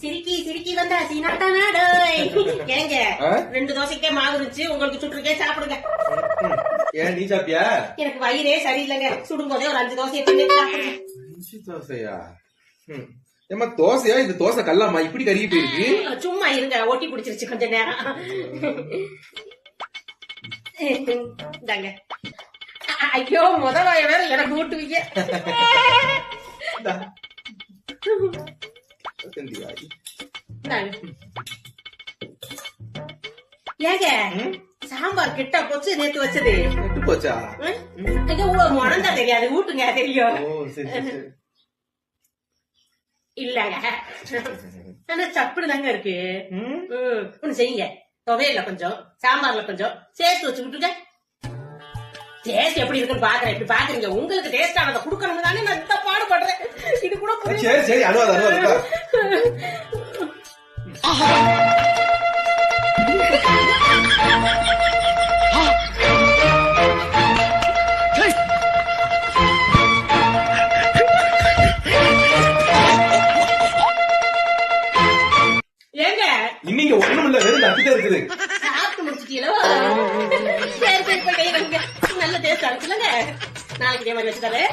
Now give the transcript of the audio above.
சிரிக்கி சிரிக்கி வந்தா சீனாட்டானா டேய். ஏங்க? ரெண்டு தோசைக்கே மாவு இருந்துச்சு. உங்களுக்கு சுட்டுருக்கே சாப்பிடுங்க. ஏன் நீ சாப்பிட்டியா? எனக்கு வயிறே சரியில்லைங்க. சுடும் போதே ஒரு அஞ்சு தோசையை தின்னு சாப்பிடுங்க. அஞ்சு தோசையா? ம். ஏம்மா தோசையா? இது தோசை கல்லாமா? இப்படி கருகி போயிருக்கு. சும்மா இருங்க. ஒட்டி பிடிச்சிருச்சு கொஞ்ச நேரம். இந்தாங்க. ஐயோ முத வாய வேற எனக்கு ஊட்டுவீங்க. இந்தா. செந்தியா. இந்தாங்க. ஏங்க? சாம்பார் கிட்ட போச்சு நேத்து வச்சது கெட்டு போச்சா? ஐயோ முழந்தா தெரியாது ஊட்டுங்க தெரியும் இல்லங்க ஆனா சப்புனு தாங்க இருக்கு ஒண்ணு செய்யுங்க துவையல்ல கொஞ்சம் சாம்பார்ல கொஞ்சம் சேர்த்து வச்சு விட்டுங்க டேஸ்ட் எப்படி இருக்குன்னு பாக்குறேன் இப்படி பாக்குறீங்க உங்களுக்கு டேஸ்ட் ஆனதை கொடுக்கணும் தானே நான் பாடுபடுறேன் இது கூட. சரி சரி அனுவாத இன்னைக்கு ஒண்ணும் இல்ல வெறும் தப்பிட்டே இருக்குது. சாப்பிட்டு முடிச்சிட்டீங்களோ? சரி சரி போய். நல்ல டேஸ்ட் நாளைக்கு இதே மாதிரி வச்சு தரேன்